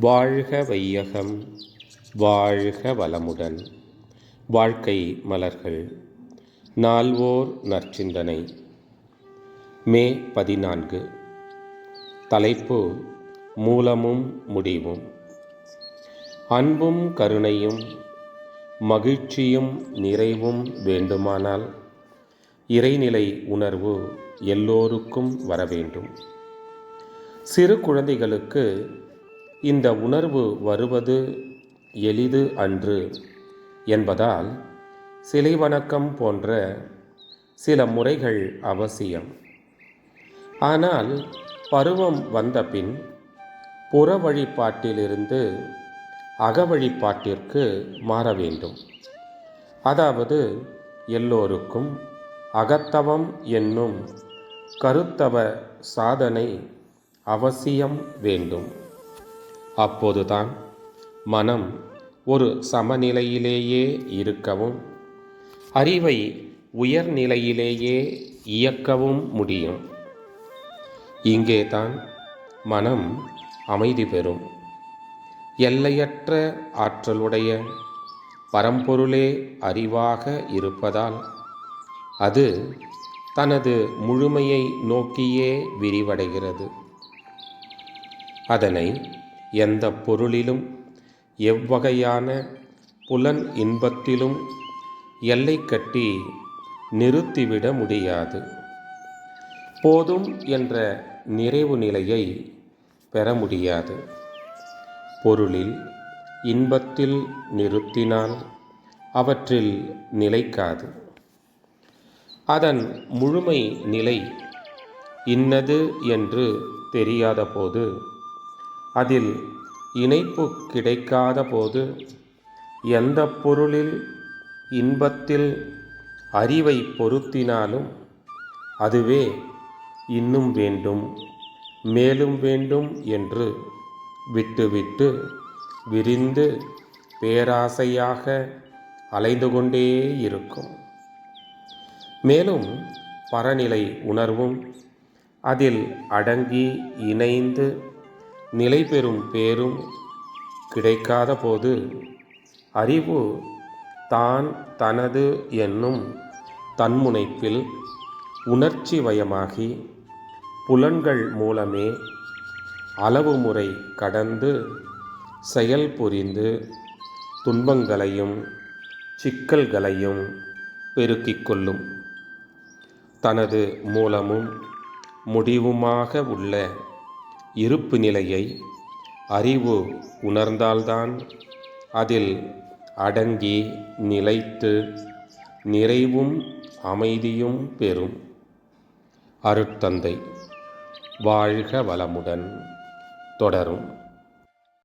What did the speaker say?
வாழ்க வையகம் வாழ்க வளமுடன். வாழ்க்கை மலர்கள் நால்வோர் நற்சிந்தனை. மே பதினான்கு. தலைப்பு மூலமும் முடிவும். அன்பும் கருணையும் மகிழ்ச்சியும் நிறைவும் வேண்டுமானால் இறைநிலை உணர்வு எல்லோருக்கும் வர வேண்டும் சிறு குழந்தைகளுக்கு இந்த உணர்வு வருவது எளிது அன்று என்பதால் சிலை வணக்கம் போன்ற சில முறைகள் அவசியம். ஆனால் பருவம் வந்தபின் புற வழிபாட்டிலிருந்து அகவழிபாட்டிற்கு மாற வேண்டும். அதாவது எல்லோருக்கும் அகத்தவம் என்னும் கருத்தவ சாதனை அவசியம் வேண்டும். அப்போதுதான் மனம் ஒரு சமநிலையிலேயே இருக்கவும் அறிவை உயர்நிலையிலேயே இயக்கவும் முடியும். இங்கே தான் மனம் அமைதி பெறும். எல்லையற்ற ஆற்றலுடைய பரம்பொருளே அறிவாக இருப்பதால் அது தனது முழுமையை நோக்கியே விரிவடைகிறது. அதனை எந்த பொருளிலும் எவ்வகையான புலன் இன்பத்திலும் எல்லை கட்டி நிறுத்திவிட முடியாது. போதும் என்ற நிறைவு நிலையை பெற முடியாது. பொருளில் இன்பத்தில் நிறுத்தினால் அவற்றில் நிலைக்காது. அதன் முழுமை நிலை இன்னது என்று தெரியாத போது அதில் இணைப்பு கிடைக்காத போது எந்த பொருளில் இன்பத்தில் அறிவை பொருத்தினாலும் அதுவே இன்னும் வேண்டும் மேலும் வேண்டும் என்று விட்டுவிட்டு விரிந்து பேராசையாக அலைந்து கொண்டே இருக்கும். மேலும் பரநிலை உணர்வும் அதில் அடங்கி இணைந்து நிலை பெறும் பேரும் கிடைக்காத போது அறிவு தான் தனது என்னும் தன்முனைப்பில் உணர்ச்சி வயமாகி புலன்கள் மூலமே அளவு முறை கடந்து செயல் புரிந்து துன்பங்களையும் சிக்கல்களையும் பெருக்கிக் கொள்ளும். தனது மூலமும் முடிவுமாக உள்ள இருப்பு நிலையை அறிவு உணர்ந்தால்தான் அதில் அடங்கி நிலைத்து நிறைவும் அமைதியும் பெறும். அருட்தந்தை வாழ்க வளமுடன் தொடரும்.